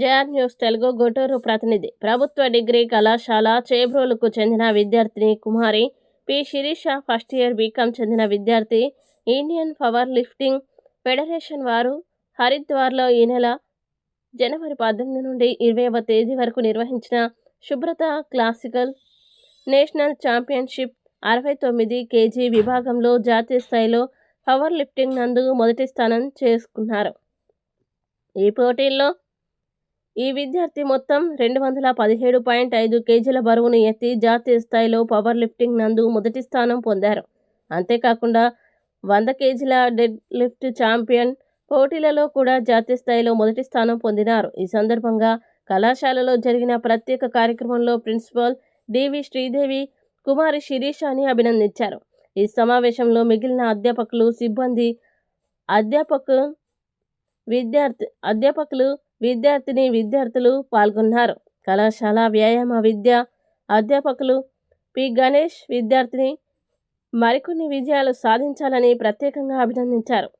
JR news Telugu Guntur ప్రతినిధి. ప్రభుత్వ degree కళాశాల చేబ్రోలుకు చెందిన విద్యార్థిని Kumari P. Sirisha first year BCom చెందిన విద్యార్థి ఇండియన్ పవర్ లిఫ్టింగ్ ఫెడరేషన్ వారు హరిద్వార్లో ఈ నెల జనవరి పద్దెనిమిది నుండి ఇరవైవ తేదీ వరకు నిర్వహించిన శుభ్రత క్లాసికల్ నేషనల్ ఛాంపియన్షిప్ అరవై తొమ్మిది కేజీ విభాగంలో జాతీయ స్థాయిలో పవర్ లిఫ్టింగ్ నందు మొదటి స్థానం చేసుకున్నారు. ఈ పోటీల్లో ఈ విద్యార్థి మొత్తం రెండు వందల పదిహేడు పాయింట్ ఐదు కేజీల బరువును ఎత్తి జాతీయ స్థాయిలో పవర్ లిఫ్టింగ్ నందు మొదటి స్థానం పొందారు. అంతేకాకుండా వంద కేజీల డెడ్ లిఫ్ట్ ఛాంపియన్ పోటీలలో కూడా జాతీయ స్థాయిలో మొదటి స్థానం పొందినారు. ఈ సందర్భంగా కళాశాలలో జరిగిన ప్రత్యేక కార్యక్రమంలో ప్రిన్సిపాల్ డివి శ్రీదేవి కుమారి శిరీషాని అభినందించారు. ఈ సమావేశంలో మిగిలిన అధ్యాపకులు సిబ్బంది అధ్యాపకు విద్యార్థి అధ్యాపకులు విద్యార్థిని విద్యార్థులు పాల్గొన్నారు. కళాశాల వ్యాయామ విద్య అధ్యాపకులు పి. గణేష్ విద్యార్థిని మరికొన్ని విజయాలు సాధించాలని ప్రత్యేకంగా అభినందించారు.